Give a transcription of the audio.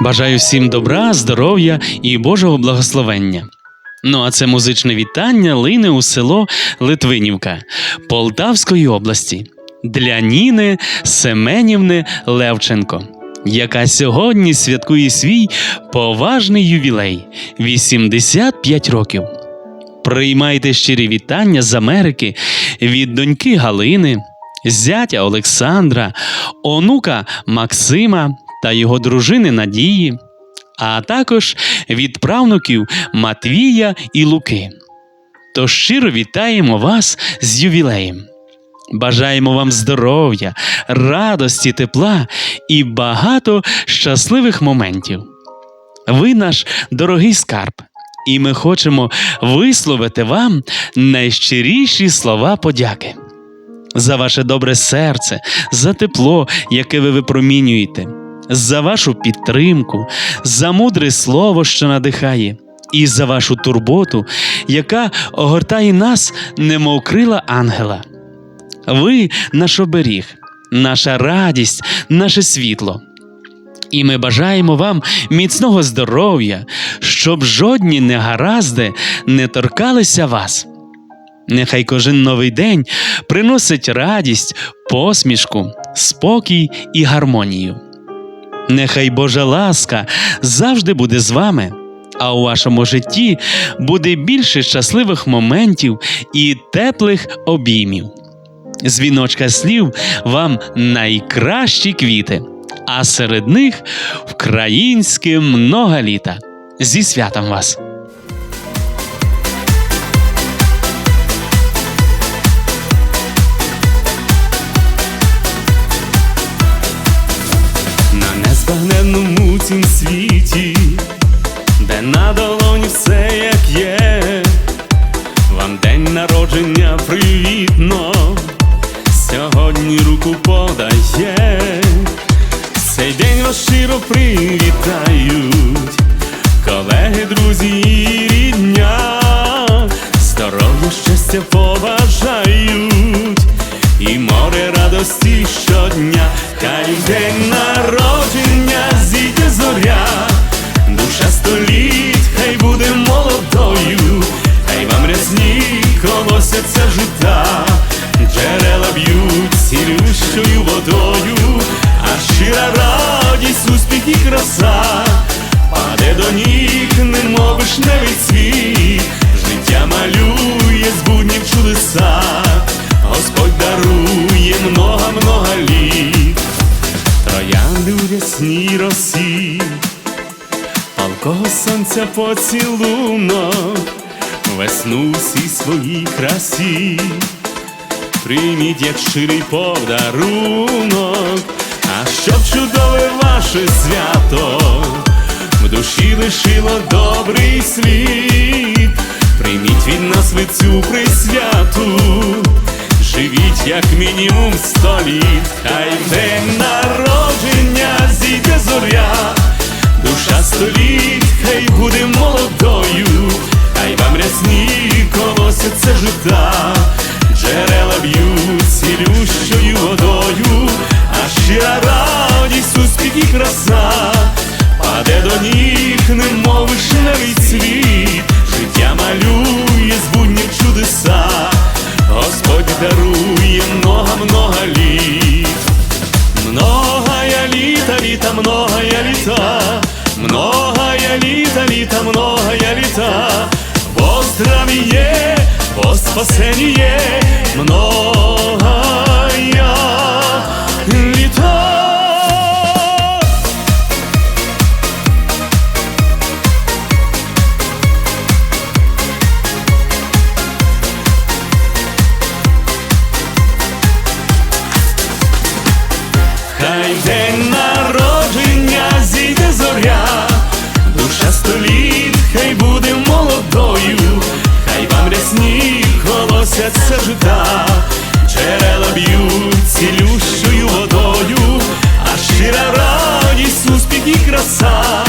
Бажаю всім добра, здоров'я і Божого благословення. Ну а це музичне вітання лине у село Литвинівка Полтавської області для Ніни Семенівни Левченко, яка сьогодні святкує свій поважний ювілей 85 років. Приймайте щирі вітання з Америки від доньки Галини, зятя Олександра, онука Максима та його дружини Надії, а також від правнуків Матвія і Луки. Тож щиро вітаємо вас з ювілеєм. Бажаємо вам здоров'я, радості, тепла і багато щасливих моментів. Ви наш дорогий скарб, і ми хочемо висловити вам найщиріші слова подяки за ваше добре серце, за тепло, яке ви випромінюєте, за вашу підтримку, за мудре слово, що надихає, і за вашу турботу, яка огортає нас, немов крила ангела. Ви наш оберіг, наша радість, наше світло. І ми бажаємо вам міцного здоров'я, щоб жодні негаразди не торкалися вас. Нехай кожен новий день приносить радість, посмішку, спокій і гармонію. Нехай Божа ласка завжди буде з вами, а у вашому житті буде більше щасливих моментів і теплих обіймів. З віночка слів вам найкращі квіти, а серед них українське много літа. Зі святом вас! На цім світі, де на долоні все як є, вам день народження привітно, сьогодні руку подає, цей день вас щиро привітають, колеги, друзі колосяться жита, джерела б'ють цілющою водою, а щира радість, успіх і краса, паде до ніг, немов вишневий цвіт, життя малює з буднів чудеса. Господь дарує много-много літ, троянди у рясній росі, палкого сонця поцілунок, весну всій своїй красі, прийміть як щирий подарунок, а щоб чудове ваше свято, в душі лишило добрий слід, прийміть від нас ви цю присвяту. Живіть як мінімум сто літ, хай день народження жита, джерела б'ють цілющою водою, а щира радість, успіх і краса, паде до ніг, немов вишневий цвіт, життя малює з буднів чудеса. Господь дарує много-много літ, многая літа, літа, многая літа, многая літа, літа, многая літа, во во спасеніє, многая літа. Хай день народження зійде зоря, душа століт, хай буде молодою, хай сніг рясні жита, джерела б'ють цілющою водою, а щира радість, успіх і краса,